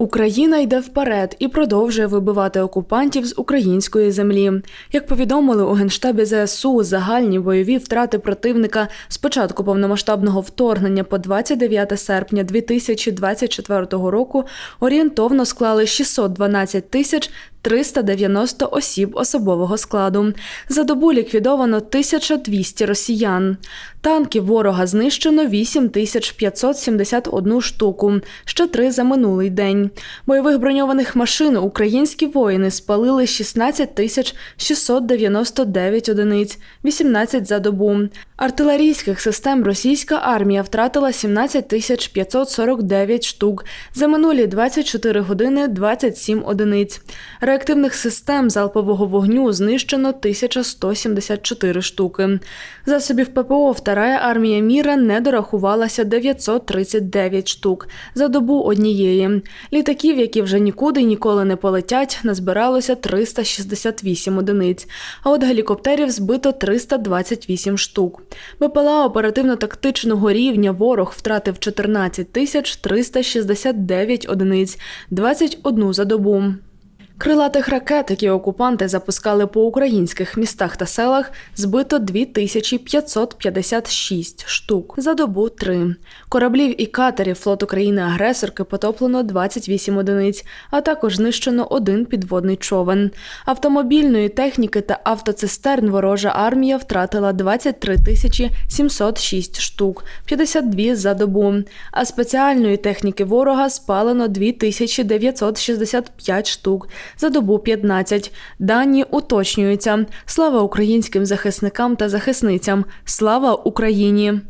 Україна йде вперед і продовжує вибивати окупантів з української землі. Як повідомили у генштабі ЗСУ, загальні бойові втрати противника з початку повномасштабного вторгнення по 29 серпня 2024 року орієнтовно склали 612 тисяч 390 осіб особового складу. За добу ліквідовано 1200 росіян. Танків ворога знищено 8571 штуку, ще три за минулий день. Бойових броньованих машин українські воїни спалили 16 тисяч 699 одиниць, 18 за добу. Артилерійських систем російська армія втратила 17 тисяч 549 штук, за минулі 24 години 27 одиниць. Реактивних систем залпового вогню знищено 1174 штуки. Засобів ППО Вторая армія міра не дорахувалася 939 штук за добу однієї. Літаків, які вже нікуди ніколи не полетять, назбиралося 368 одиниць. А от гелікоптерів збито 328 штук. БПЛА оперативно-тактичного рівня ворог втратив 14 тисяч 369 одиниць, 21 за добу. Крилатих ракет, які окупанти запускали по українських містах та селах, збито 2556 штук за добу 3. Кораблів і катерів флоту країни-агресорки потоплено 28 одиниць, а також знищено один підводний човен. Автомобільної техніки та автоцистерн ворожа армія втратила 23 тисячі 706 штук, 52 за добу. А спеціальної техніки ворога спалено 2965 штук за добу 15. Дані уточнюються. Слава українським захисникам та захисницям. Слава Україні!